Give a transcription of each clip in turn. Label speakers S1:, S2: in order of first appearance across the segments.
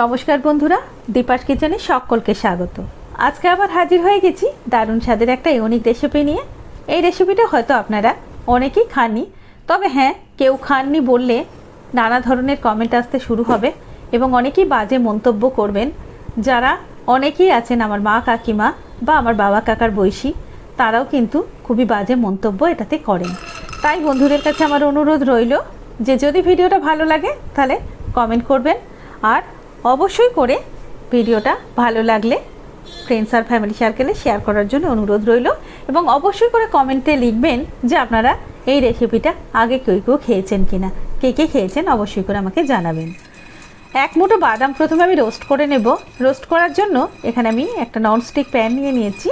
S1: নমস্কার বন্ধুরা, দীপাস কিচেনে সকলকে স্বাগত। আজকে আবার হাজির হয়ে গেছি দারুণ স্বাদের একটা ইউনিক রেসিপি নিয়ে। এই রেসিপিটা হয়তো আপনারা অনেকেই খাননি, তবে হ্যাঁ কেউ খাননি বললে নানা ধরনের কমেন্ট আসতে শুরু হবে এবং অনেকেই বাজে মন্তব্য করবেন। যারা অনেকেই আছেন আমার মা কাকিমা বা আমার বাবা কাকার বয়সী, তারাও কিন্তু খুবই বাজে মন্তব্য এটাতে করেন। তাই বন্ধুদের কাছে আমার অনুরোধ রইল যে যদি ভিডিওটা ভালো লাগে তাহলে কমেন্ট করবেন। আর অবশ্যই করে ভিডিওটা ভালো লাগলে ফ্রেন্ডস আর ফ্যামিলি সার্কেলে শেয়ার করার জন্য অনুরোধ রইল এবং অবশ্যই করে কমেন্টে লিখবেন যে আপনারা এই রেসিপিটা আগে কেউ কেউ খেয়েছেন কিনা, কে কে খেয়েছেন অবশ্যই করে আমাকে জানাবেন। এক মুঠো বাদাম প্রথমে আমি রোস্ট করে নেব। রোস্ট করার জন্য এখানে আমি একটা ননস্টিক প্যান নিয়ে নিয়েছি।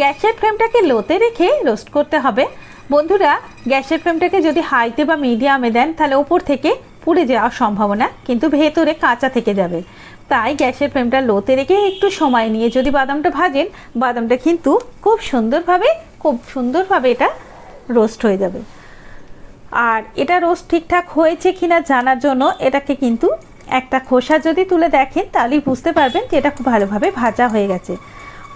S1: গ্যাসের ফ্লেমটাকে লোতে রেখে রোস্ট করতে হবে। বন্ধুরা, গ্যাসের ফ্লেমটাকে যদি হাইতে বা মিডিয়ামে দেন, তাহলে ওপর থেকে পুড়ে যাওয়ার সম্ভাবনা কিন্তু ভেতরে কাঁচা থেকে যাবে। তাই গ্যাসের ফ্লেমটা লোতে রেখে একটু সময় নিয়ে যদি বাদামটা ভাজেন, বাদামটা কিন্তু খুব সুন্দরভাবে খুব সুন্দরভাবে এটা রোস্ট হয়ে যাবে। আর এটা রোস্ট ঠিকঠাক হয়েছে কিনা জানার জন্য এটাকে কিন্তু একটা খোসা যদি তুলে দেখেন, তাহলেই বুঝতে পারবেন যে এটা খুব ভালোভাবে ভাজা হয়ে গেছে।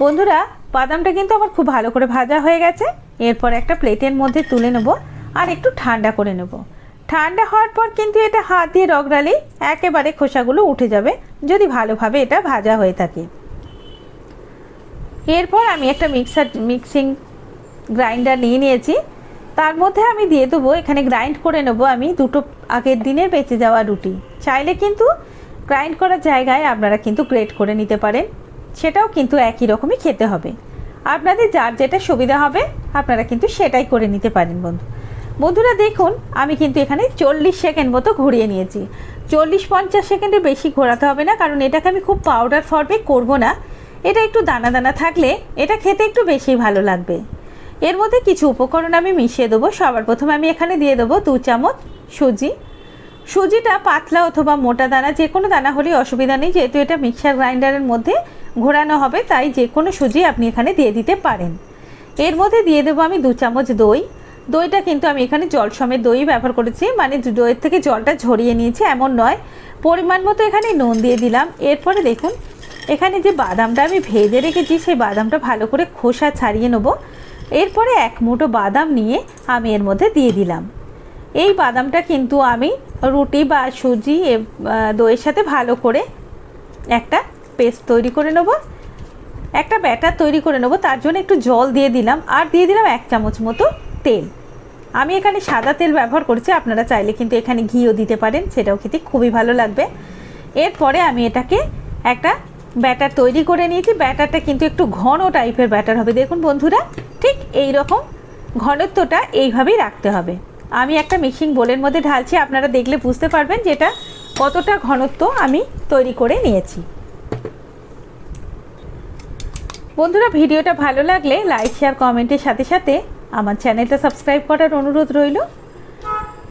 S1: বন্ধুরা, বাদামটা কিন্তু আমার খুব ভালো করে ভাজা হয়ে গেছে। এরপর একটা প্লেটের মধ্যে তুলে নেব আর একটু ঠান্ডা করে নেব। ঠান্ডা হওয়ার পর কিন্তু এটা হাত দিয়ে রগড়ালেই একেবারে খোসাগুলো উঠে যাবে, যদি ভালোভাবে এটা ভাজা হয়ে থাকে। এরপর আমি একটা মিক্সার, মিক্সিং গ্রাইন্ডার নিয়ে নিয়েছি। তার মধ্যে আমি দিয়ে দেবো, এখানে গ্রাইন্ড করে নেব আমি দুটো আগের দিনের বেঁচে যাওয়া রুটি। চাইলে কিন্তু গ্রাইন্ড করার জায়গায় আপনারা কিন্তু গ্রেট করে নিতে পারেন, সেটাও কিন্তু একই রকমই খেতে হবে। আপনাদের যার যেটা সুবিধা হবে, আপনারা কিন্তু সেটাই করে নিতে পারেন বন্ধু। বন্ধুরা দেখুন, আমি কিন্তু এখানে চল্লিশ সেকেন্ড মতো ঘুরিয়ে নিয়েছি। চল্লিশ পঞ্চাশ সেকেন্ডের বেশি ঘোরাতে হবে না, কারণ এটাকে আমি খুব পাউডার ফর্মে করব না। এটা একটু দানা দানা থাকলে এটা খেতে একটু বেশি ভালো লাগবে। এর মধ্যে কিছু উপকরণ আমি মিশিয়ে দেবো। সবার প্রথমে আমি এখানে দিয়ে দেবো দু চামচ সুজি। সুজিটা পাতলা অথবা মোটা দানা, যে কোনো দানা হলেই অসুবিধা নেই, যেহেতু এটা মিক্সার গ্রাইন্ডারের মধ্যে ঘোরানো হবে, তাই যে কোনো সুজি আপনি এখানে দিয়ে দিতে পারেন। এর মধ্যে দিয়ে দেবো আমি দু চামচ দই। দইটা কিন্তু আমি এখানে জল সমেত দই ব্যবহার করেছি। মানে দইয়ের থেকে জলটা ঝরিয়ে নিয়েছি, এমন নয়। পরিমাণ মতো এখানে নুন দিয়ে দিলাম। এরপরে দেখুন, এখানে যে বাদামটা আমি ভেজে রেখেছি, সেই বাদামটা ভালো করে খোসা ছাড়িয়ে নেব। এরপরে এক মুঠো বাদাম নিয়ে আমি এর মধ্যে দিয়ে দিলাম। এই বাদামটা কিন্তু আমি রুটি বা সুজি দইয়ের সাথে ভালো করে একটা পেস্ট তৈরি করে নেব। একটা ব্যাটার তৈরি করে নেব, তার জন্য একটু জল দিয়ে দিলাম। আর দিয়ে দিলাম এক চামচ মতো তেল। আমি এখানে সাদা তেল ব্যবহার করছি, আপনারা চাইলে কিন্তু এখানে ঘিও দিতে পারেন, সেটাও খেতে খুবই ভালো লাগবে। এরপরে আমি এটাকে একটা ব্যাটার তৈরি করে নিয়েছি, ব্যাটারটা কিন্তু একটু ঘন টাইপের ব্যাটার হবে, দেখুন বন্ধুরা, ঠিক এই রকম ঘনত্বটা এইভাবেই রাখতে হবে। আমি একটা মিক্সিং বোলের মধ্যে ঢালছি, আপনারা দেখলে বুঝতে পারবেন যে এটা কতটা ঘনত্ব আমি তৈরি করে নিয়েছি। বন্ধুরা, ভিডিওটা ভালো লাগলে লাইক, শেয়ার, কমেন্টের সাথে সাথে আমার চ্যানেলটা সাবস্ক্রাইব করার অনুরোধ রইল।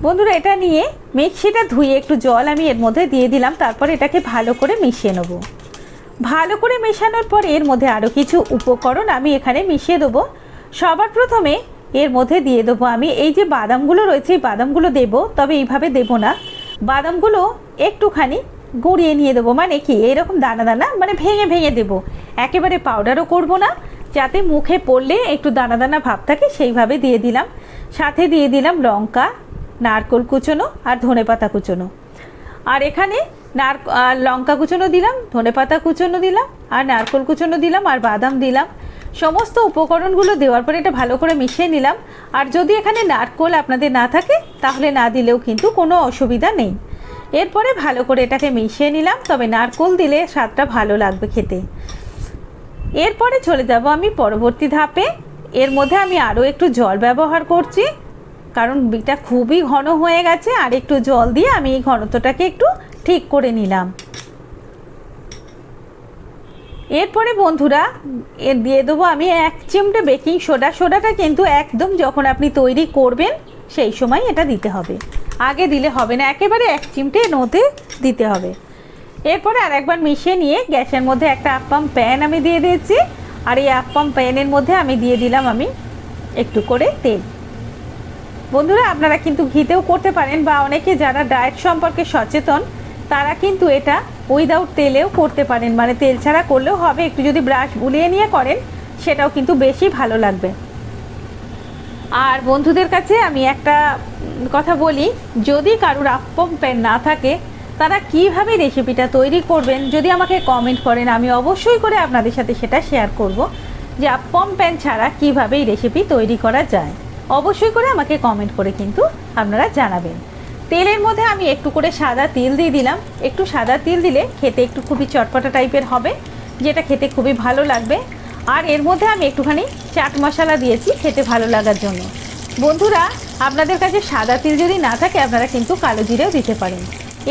S1: বন্ধুরা, এটা নিয়ে মিক্সিটা ধুয়ে একটু জল আমি এর মধ্যে দিয়ে দিলাম, তারপর এটাকে ভালো করে মিশিয়ে নেব। ভালো করে মেশানোর পর এর মধ্যে আরও কিছু উপকরণ আমি এখানে মিশিয়ে দেবো। সবার প্রথমে এর মধ্যে দিয়ে দেবো আমি এই যে বাদামগুলো রয়েছে, এই বাদামগুলো দেবো, তবে এইভাবে দেবো না। বাদামগুলো একটুখানি গুঁড়িয়ে নিয়ে দেবো মানে কি, এরকম দানা দানা মানে ভেঙে ভেঙে দেবো। একেবারে পাউডারও করব না যাতে মুখে পড়লে একটু দানা দানা ভাব থাকে, সেইভাবে দিয়ে দিলাম। সাথে দিয়ে দিলাম লঙ্কা, নারকোল কুচোনো আর ধনে পাতা কুচোনো। আর এখানে নার লঙ্কা কুচোনো দিলাম, ধনে পাতা কুচোনো দিলাম, আর নারকোল কুচোনো দিলাম, আর বাদাম দিলাম। সমস্ত উপকরণগুলো দেওয়ার পরে এটা ভালো করে মিশিয়ে নিলাম। আর যদি এখানে নারকোল আপনাদের না থাকে, তাহলে না দিলেও কিন্তু কোনো অসুবিধা নেই। এরপরে ভালো করে এটাকে মিশিয়ে নিলাম, তবে নারকোল দিলে স্বাদটা ভালো লাগবে খেতে। এরপরে চলে যাব আমি পরবর্তী ধাপে। এর মধ্যে আমি আরও একটু জল ব্যবহার করছি, কারণ এটা খুবই ঘন হয়ে গেছে, আর একটু জল দিয়ে আমি এই ঘনত্বটাকে একটু ঠিক করে নিলাম। এরপরে বন্ধুরা এর দিয়ে দেবো আমি এক চিমটে বেকিং সোডা। সোডাটা কিন্তু একদম যখন আপনি তৈরি করবেন, সেই সময় এটা দিতে হবে। আগে দিলে হবে না, একেবারে এক চিমটে নোতে দিতে হবে। এরপরে আর একবার মিশিয়ে নিয়ে গ্যাসের মধ্যে একটা আপ্পাম প্যান আমি দিয়ে দিয়েছি। আর এই আপ্পাম প্যানের মধ্যে আমি দিয়ে দিলাম আমি একটু করে তেল। বন্ধুরা, আপনারা কিন্তু ঘিতেও করতে পারেন বা অনেকে যারা ডায়েট সম্পর্কে সচেতন, তারা কিন্তু এটা উইদাউট তেলেও করতে পারেন। মানে তেল ছাড়া করলেও হবে। একটু যদি ব্রাশ বুলিয়ে নিয়ে করেন, সেটাও কিন্তু বেশি ভালো লাগবে। আর বন্ধুদের কাছে আমি একটা কথা বলি, যদি কারুর আপ্পম প্যান না থাকে তারা কীভাবে রেসিপিটা তৈরি করবেন, যদি আমাকে কমেন্ট করেন, আমি অবশ্যই করে আপনাদের সাথে সেটা শেয়ার করব যে আপ্পম প্যান ছাড়া কীভাবে এই রেসিপি তৈরি করা যায়। অবশ্যই করে আমাকে কমেন্ট করে কিন্তু আপনারা জানাবেন। তেলের মধ্যে আমি একটু করে সাদা তিল দিয়ে দিলাম। একটু সাদা তিল দিলে খেতে একটু খুবই চটপটা টাইপের হবে, যেটা খেতে খুবই ভালো লাগবে। আর এর মধ্যে আমি একটুখানি চাট মশলা দিয়েছি খেতে ভালো লাগার জন্য। বন্ধুরা, আপনাদের কাছে সাদা তিল যদি না থাকে, আপনারা কিন্তু কালো জিরেও দিতে পারেন।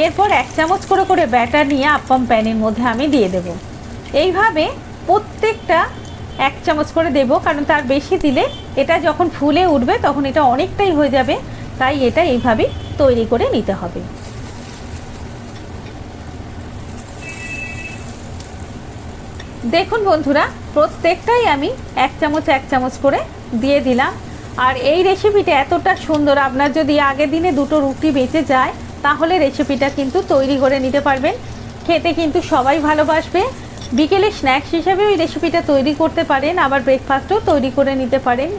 S1: এরপর এক চামচ করে করে ব্যাটার নিয়ে আপ্পাম প্যানের মধ্যে আমি দিয়ে দেব। এইভাবে প্রত্যেকটা এক চামচ করে দেব, কারণ তার বেশি দিলে এটা যখন ফুলে উঠবে তখন এটা অনেকটাই হয়ে যাবে, তাই এটা এইভাবেই তৈরি করে নিতে হবে। দেখুন বন্ধুরা, প্রত্যেকটাই আমি এক চামচ এক চামচ করে দিয়ে দিলাম। আর এই রেসিপিটা এতটা সুন্দর, আপনার যদি আগের দিনে দুটো রুটি বেঁচে যায় তাহলে রেসিপিটা কিন্তু তৈরি করে নিতে পারবেন। খেতে কিন্তু সবাই ভালোবাসবে। বিকেলে স্ন্যাক্স হিসাবে ওই রেসিপিটা তৈরি করতে পারেন, আবার ব্রেকফাস্টও তৈরি করে নিতে পারেন।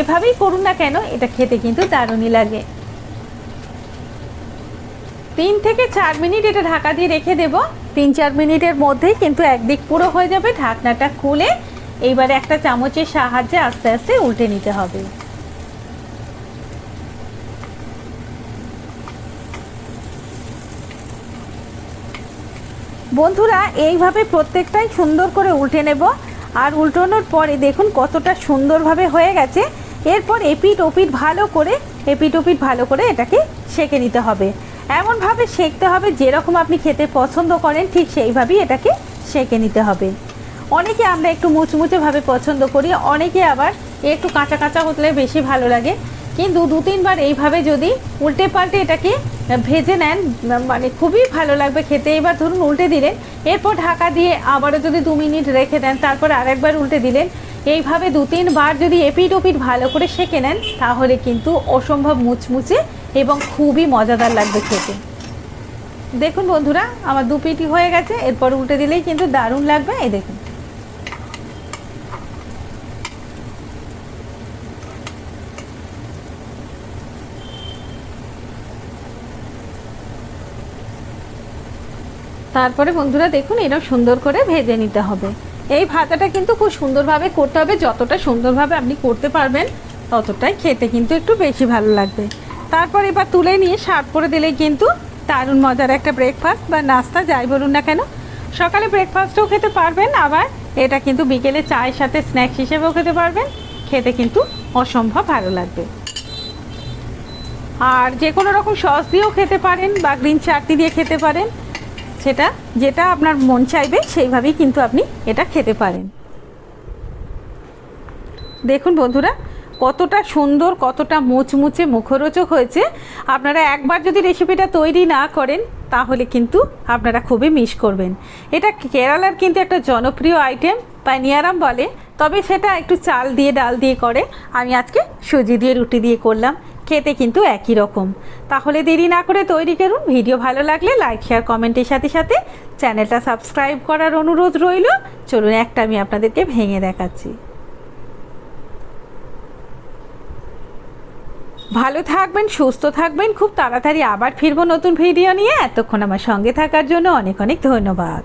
S1: এভাবেই করুন না কেন, এটা খেতে কিন্তু দারুণই লাগে। তিন থেকে চার মিনিট এটা ঢাকা দিয়ে রেখে দেব। তিন চার মিনিটের মধ্যেই কিন্তু একদিক পুরো হয়ে যাবে। ঢাকনাটা খুলে এইবারে একটা চামচের সাহায্যে আস্তে আস্তে উল্টে নিতে হবে। বন্ধুরা, এইভাবে প্রত্যেকটাই সুন্দর করে উল্টে নেব। আর উল্টানোর পরে দেখুন কতটা সুন্দরভাবে হয়ে গেছে। এরপর এপিট ওপিট ভালো করে এপিট ওপিট ভালো করে এটাকে সেঁকে নিতে হবে। এমনভাবে সেঁকতে হবে যেরকম আপনি খেতে পছন্দ করেন, ঠিক সেইভাবেই এটাকে সেঁকে নিতে হবে। অনেকে আমরা একটু মুচমুচেভাবে পছন্দ করি, অনেকে আবার একটু কাঁচা কাঁচা হলে বেশি ভালো লাগে। কিন্তু দু তিনবার এইভাবে যদি উল্টে পাল্টে এটাকে ভেজে নেন মানে খুবই ভালো লাগবে খেতে। এবার ধরুন উল্টে দিলেন, এরপর ঢাকা দিয়ে আবারও যদি দু মিনিট রেখে দেন, তারপর আরেকবার উল্টে দিলেন। এইভাবে দু তিনবার যদি এপিট ওপিট ভালো করে সেঁকে নেন, তাহলে কিন্তু অসম্ভব মুচমুচে এবং খুবই মজাদার লাগবে খেতে। দেখুন বন্ধুরা, আমার দু পিটি হয়ে গেছে, এরপর উল্টে দিলেই কিন্তু দারুণ লাগবে। এই দেখুন। তারপরে বন্ধুরা দেখুন এরকম সুন্দর করে ভেজে নিতে হবে। এই ভাজাটা কিন্তু খুব সুন্দরভাবে করতে হবে। যতটা সুন্দরভাবে আপনি করতে পারবেন, ততটাই খেতে কিন্তু একটু বেশি ভালো লাগবে। তারপর এবার তুলে নিয়ে সার্ভ করে দিলেই কিন্তু দারুণ মজার একটা ব্রেকফাস্ট বা নাস্তা, যাই বলুন না কেন। সকালে ব্রেকফাস্টও খেতে পারবেন, আবার এটা কিন্তু বিকেলে চায়ের সাথে স্ন্যাক্স হিসেবেও খেতে পারবেন। খেতে কিন্তু অসম্ভব ভালো লাগবে। আর যে কোনো রকম সস দিয়েও খেতে পারেন বা গ্রিন চাটনি দিয়ে খেতে পারেন। সেটা যেটা আপনার মন চাইবে সেইভাবেই কিন্তু আপনি এটা খেতে পারেন। দেখুন বন্ধুরা, কতটা সুন্দর, কতটা মুচমুচে মুখরোচক হয়েছে। আপনারা একবার যদি রেসিপিটা তৈরি না করেন, তাহলে কিন্তু আপনারা খুবই মিস করবেন। এটা কেরালার কিন্তু একটা জনপ্রিয় আইটেম পানিয়ারাম বলে। তবে সেটা একটু চাল দিয়ে, ডাল দিয়ে করে। আমি আজকে সুজি দিয়ে, রুটি দিয়ে করলাম। খেতে কিন্তু একই রকম। তাহলে দেরি না করে তৈরি করুন। ভিডিও ভালো লাগলে লাইক শেয়ার কমেন্টের সাথে সাথে চ্যানেলটা সাবস্ক্রাইব করার অনুরোধ রইল। চলুন একটা আমি আপনাদেরকে ভেঙে দেখাচ্ছি। ভালো থাকবেন, সুস্থ থাকবেন। খুব তাড়াতাড়ি আবার ফিরবো নতুন ভিডিও নিয়ে। এতক্ষণ আমার সঙ্গে থাকার জন্য অনেক অনেক ধন্যবাদ।